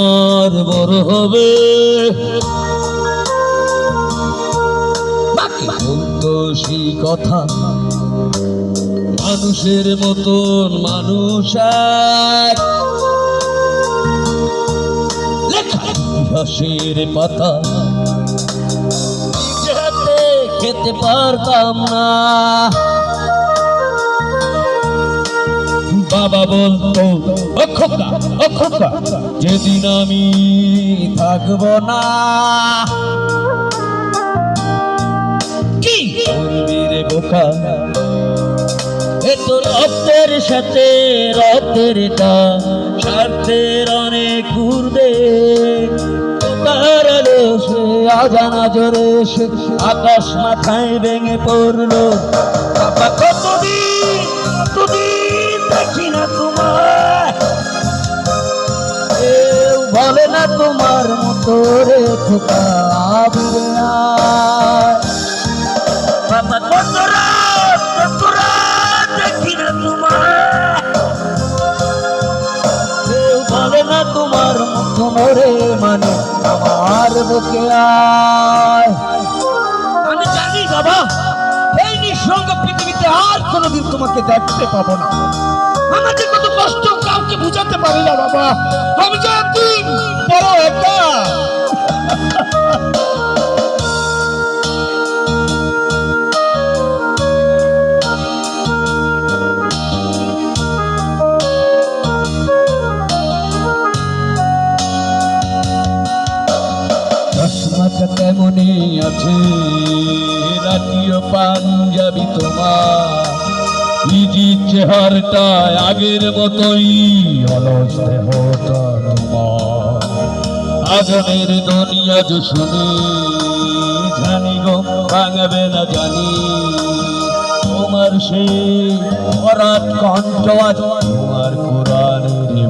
আমার বড় হবে। কথা মানুষের মতন মানুষ ইতিহাসের পাতা খেতে পারতাম না। বাবা বলতো অক্ষতা অক্ষতা যেদিন আমি থাকব না কি? বোকা রক্তের সাথে রক্তের দাম স্বার্থের অনেক ঘুরবে সে অজানা জোরে সে আকাশ মাথায় ভেঙে পড়ল। বাবা কতদিন কতদিন না তোমার মতো রে খোকা না তোমার কেউ বলে মতো মরে মানে আমার বুকে আয়। আমি জানি বাবা, এই নিঃসঙ্গ পৃথিবীতে আর কোনোদিন তোমাকে দেখতে পাবো না। আমার যে কত কষ্ট কাউকে বুঝাতে পারি না বাবা। আমি যে চশমাটা তেমনই আছে। রাতীয় পাঞ্জাবি তোমার। ইজি চেহারটা আগের মতোই অলস আগুনের দুনিয়া যে শুনি। জানি গো, ভাঙবে না জানি। তোমার সেই অরাট কণ্ঠ তোমার কোরআনের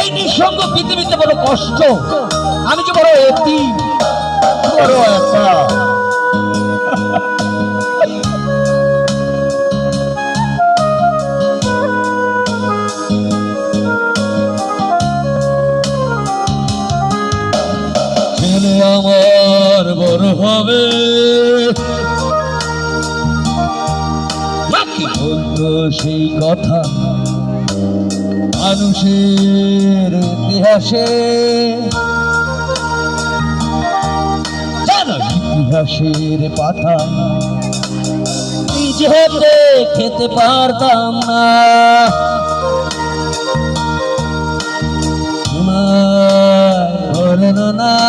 এই নিঃসঙ্গ পৃথিবীতে বড় কষ্ট। আমি যে বড় এতি, বড় একা। আমার বড় হবে। সেই কথা। মানুষের ইতিহাসে। ইতিহাসের পাতা নিজে হাতে খেতে পারতাম না। তোমার না।